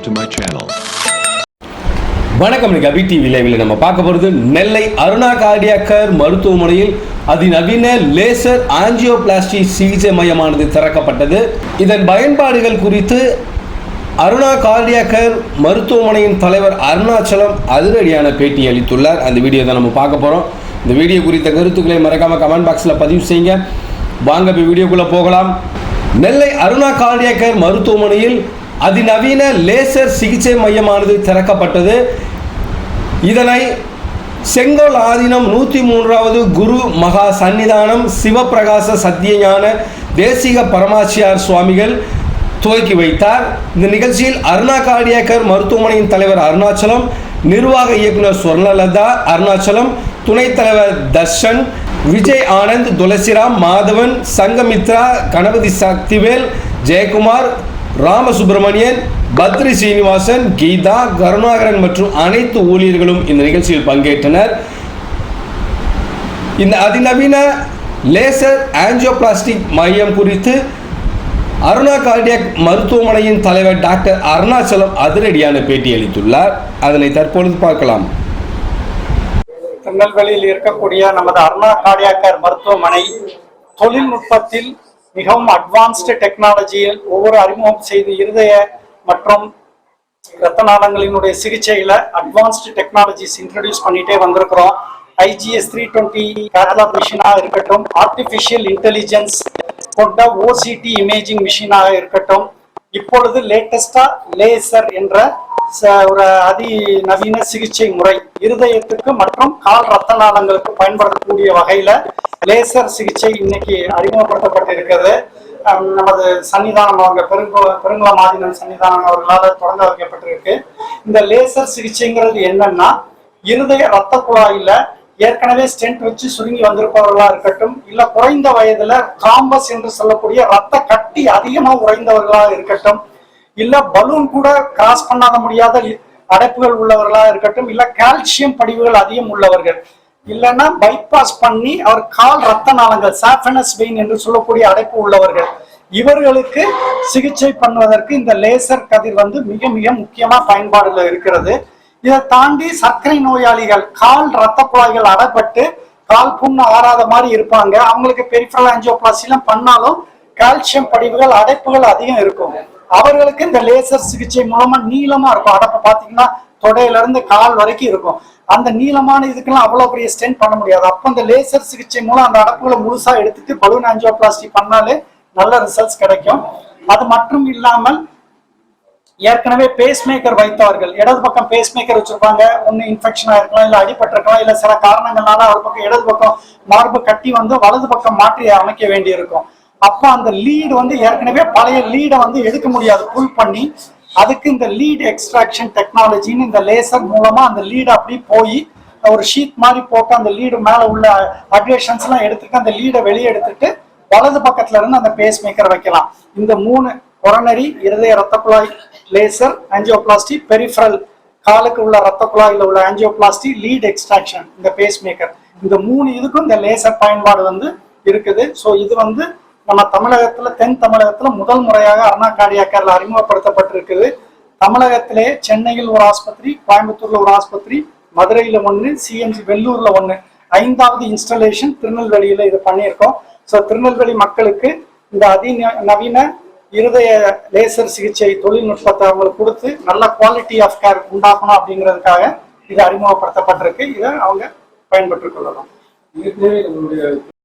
subscribe to my channel. வணக்கம் கபி அபி TV லைவில் நம்ம பார்க்க போகிறது நெல்லை அருணா கார்டியாக்கர் மருத்துவமனையில் அதிநவீன லேசர் ஆஞ்சியோபிளாஸ்டி சிகிச்சை மையமானது திறக்கப்பட்டது. இதன் பயன்பாடுகள் குறித்து அருணா கார்டியாக்கர் மருத்துவமனையின் தலைவர் அருணாச்சலம் அதிரடியான பேட்டி அளித்துள்ளார். அந்த வீடியோ தான் நம்ம பார்க்க போகிறோம் இந்த வீடியோ குறித்த கருத்துக்களை மறக்காமல் கமெண்ட் பாக்ஸில் பதிவு செய்யுங்க. வாங்க இப்போ வீடியோக்குள்ளே போகலாம். நெல்லை அருணா கார்டியாக்கர் மருத்துவமனையில் அதிநவீன லேசர் சிகிச்சை மையமானது திறக்கப்பட்டது. இதனை செங்கோல் ஆதீனம் நூற்றி மூன்றாவது குரு மகா சந்நிதானம் சிவப்பிரகாச சத்தியஞான தேசிக பரமாச்சியார் சுவாமிகள் துவக்கி வைத்தார். இந்த நிகழ்ச்சியில் அருணா கார்டியாக்கர் மருத்துவமனையின் தலைவர் அருணாச்சலம் நிர்வாக இயக்குனர் ஸ்வர்ணலதா அருணாச்சலம் துணைத் தலைவர் தர்ஷன் விஜய் ஆனந்த் துளசிராம் மாதவன் சங்கமித்ரா கணபதி சக்திவேல் ஜெயக்குமார் ராமசுப்பிரமணியன் பத்ரி சீனிவாசன் கீதா கருணாகரன் மற்றும் அனைத்து ஊழியர்களும் இந்த நிகழ்ச்சியில் பங்கேற்றனர். இந்த அதிநவீன லேசர் ஆஞ்சியோபிளாஸ்டிக் மையம் குறித்து அருணா கார்டியாக் மருத்துவமனையின் தலைவர் டாக்டர் அருணாச்சலம் அதிரடியான பேட்டி அளித்துள்ளார். அதனை தற்பொழுது பார்க்கலாம். திருநெல்வேலியில் இருக்கக்கூடிய நமது அருணா கார்டியாக்கர் மருத்துவமனை தொழில்நுட்பத்தில் மிகவும் அட்வான்ஸ்டு டெக்னாலஜியில் ஒவ்வொரு அறிமுகம் செய்து இருதய மற்றும் இரத்த நாளங்களினுடைய சிகிச்சையில அட்வான்ஸ்டு டெக்னாலஜிஸ் இன்ட்ரடியூஸ் பண்ணிட்டே வந்திருக்கிறோம். ஐஜிஎஸ் த்ரீ டுவெண்ட்டி கேரளாப் மிஷினாக இருக்கட்டும் ஆர்டிஃபிஷியல் இன்டெலிஜென்ஸ் கொண்ட ஓசிடி இமேஜிங் மிஷினாக இருக்கட்டும் இப்பொழுது லேட்டஸ்டா லேசர் என்ற ஒரு அதிநவீன சிகிச்சை முறை. இருதயத்துக்கு மற்றும் கால் ரத்த நாளங்களுக்கு பயன்படக்கூடிய வகையில லேசர் சிகிச்சை இன்னைக்கு அறிமுகப்படுத்தப்பட்டிருக்கிறது. நமது சன்னிதானம் அவங்க பெருங்குள பெருங்குளம் ஆதீனம் சன்னிதானம் அவர்களால் தொடங்க வைக்கப்பட்டிருக்கு. இந்த லேசர் சிகிச்சைங்கிறது என்னன்னா இருதய ரத்த குழாயில ஏற்கனவே ஸ்டென்ட் வச்சு சுருங்கி வந்திருப்பவர்களா இருக்கட்டும் இல்ல குறைந்த வயதுல காம்பஸ் என்று சொல்லக்கூடிய ரத்த கட்டி அதிகமா உறைந்தவர்களா இருக்கட்டும் இல்ல பலூன் கூட கிராஸ் பண்ணாத முடியாத அடைப்புகள் உள்ளவர்களா இருக்கட்டும் இல்ல கால்சியம் படிவுகள் அதிகம் உள்ளவர்கள். இல்லைன்னா பைபாஸ் பண்ணி அவர் கால் ரத்த நாளங்கள் சாஃபனஸ் வெயின் என்று சொல்லக்கூடிய அடைப்பு உள்ளவர்கள். இவர்களுக்கு சிகிச்சை பண்ணுவதற்கு இந்த லேசர் கதிர் வந்து மிக மிக முக்கியமா பயன்பாடுல இருக்கிறது. இதை தாண்டி சர்க்கரை நோயாளிகள் கால் ரத்த குழாய்கள் அடைப்பட்டு கால் புண்ணு ஆறாத மாதிரி இருப்பாங்க. அவங்களுக்கு பெரிஃபரல் ஆஞ்சியோபிளாசிலாம் பண்ணாலும் கால்சியம் படிவுகள் அடைப்புகள் அதிகம் இருக்கும். அவர்களுக்கு இந்த லேசர் சிகிச்சை மூலமா நீளமா இருக்கும். அடப்ப பாத்தீங்கன்னா தொடையில இருந்து கால் வரைக்கும் இருக்கும். அந்த நீளமான இதுக்கெல்லாம் அவ்வளவு பெரிய ஸ்டென்ட் பண்ண முடியாது. அப்ப அந்த லேசர் சிகிச்சை மூலம் அந்த அடப்புகளை முழுசா எடுத்துட்டு பலூன் ஆஞ்சியோபிளாஸ்டி பண்ணாலே நல்ல ரிசல்ட்ஸ் கிடைக்கும். அது மட்டும் இல்லாமல் ஏற்கனவே பேஸ்மேக்கர் வைத்தவர்கள் இடது பக்கம் பேஸ்மேக்கர் வச்சிருப்பாங்க. ஒன்னு இன்ஃபெக்ஷன் ஆயிருக்கலாம் இல்ல அடிபட்டிருக்கலாம் இல்ல சில காரணங்கள்னால ஒரு பக்கம் இடது பக்கம் மார்பு கட்டி வந்து வலது பக்கம் மாற்றி அமைக்க வேண்டியிருக்கும். அப்ப அந்த லீடு வந்து ஏற்கனவே பழைய லீடை வந்து எடுக்க முடியாது. புல் பண்ணி அதுக்கு இந்த லீட் எக்ஸ்ட்ராக்ஷன் டெக்னாலஜின்னு இந்த லேசர் மூலமா அந்த லீடு அப்படி போய் ஒரு ஷீட் மாதிரி போட்டு அந்த லீடு மேல உள்ள அட்ரேஷன்ஸ் எல்லாம் எடுத்துட்டு அந்த லீடை வெளியே எடுத்துட்டு வலது பக்கத்துல இருந்து அந்த பேஸ் மேக்கர் வைக்கலாம். இந்த மூணு கொரோனரி இருதய ரத்த குழாய் லேசர் ஆஞ்சியோபிளாஸ்டி பெரிஃபரல் காலுக்கு உள்ள ரத்த குழாயில உள்ள ஆஞ்சியோபிளாஸ்டி லீட் எக்ஸ்ட்ராக்ஷன் இந்த பேஸ் மேக்கர் இந்த மூணு இதுக்கும் இந்த லேசர் பயன்பாடு வந்து இருக்குது. ஸோ இது வந்து நம்ம தமிழகத்துல தென் தமிழகத்துல முதல் முறையாக அருணா கார்டியாக்கர்ல அறிமுகப்படுத்தப்பட்டிருக்குது. தமிழகத்திலே சென்னையில் ஒரு ஆஸ்பத்திரி கோயம்புத்தூர்ல ஒரு ஆஸ்பத்திரி மதுரையில ஒண்ணு சிஎம்சி வெள்ளூர்ல ஒண்ணு. ஐந்தாவது இன்ஸ்டலேஷன் திருநெல்வேலியில இது பண்ணியிருக்கோம். ஸோ திருநெல்வேலி மக்களுக்கு இந்த அதி நவீன இருதய லேசர் சிகிச்சை தொழில்நுட்பத்தை அவங்களுக்கு கொடுத்து நல்ல குவாலிட்டி ஆஃப் கேர் உண்டாக்கணும் அப்படிங்கிறதுக்காக இது அறிமுகப்படுத்தப்பட்டிருக்கு. இதை அவங்க பயன்பெற்றுக் கொள்ளலாம்.